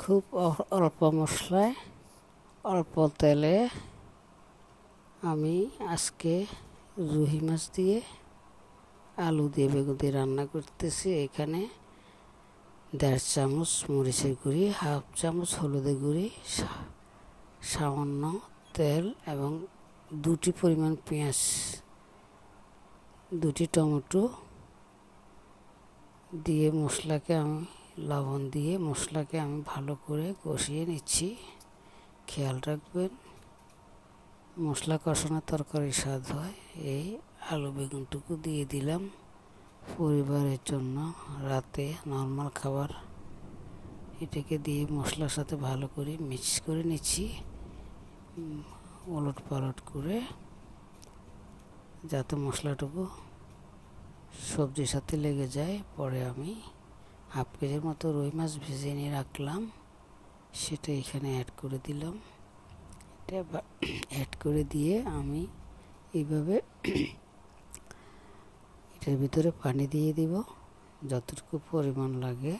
খুব অল্প মশলায়, অল্প তেলে আমি আজকে রুহি মাছ দিয়ে আলু দিয়ে বেগুন দিয়ে রান্না করতেছি। এখানে দেড় চামচ মরিচের গুঁড়ি, হাফ চামচ হলুদের গুঁড়ি সামান্য তেল এবং দুটি পরিমাণ পেঁয়াজ, দুটি টমেটো দিয়ে মশলাকে আমি লবণ দিয়ে মশলাকে আমি ভালো করে কষিয়ে নিচ্ছি। খেয়াল রাখবেন, মশলা কষানো তরকারি স্বাদ হয়। এই আলু বেগুনটুকু দিয়ে দিলাম পরিবারের জন্য রাতে নর্মাল খাবার। এটাকে দিয়ে মশলার সাথে ভালো করে মিক্স করে নিচ্ছি। ওলট পালট করে যাতে মশলাটুকু সবজির সাথে লেগে যায়, পরে আমি হাফ মতো রুই মাছ ভেজে নিয়ে রাখলাম। সেটা এখানে অ্যাড করে দিলাম। এটা অ্যাড করে দিয়ে আমি এইভাবে এটার ভিতরে পানি দিয়ে দিব, যতটুকু পরিমাণ লাগে।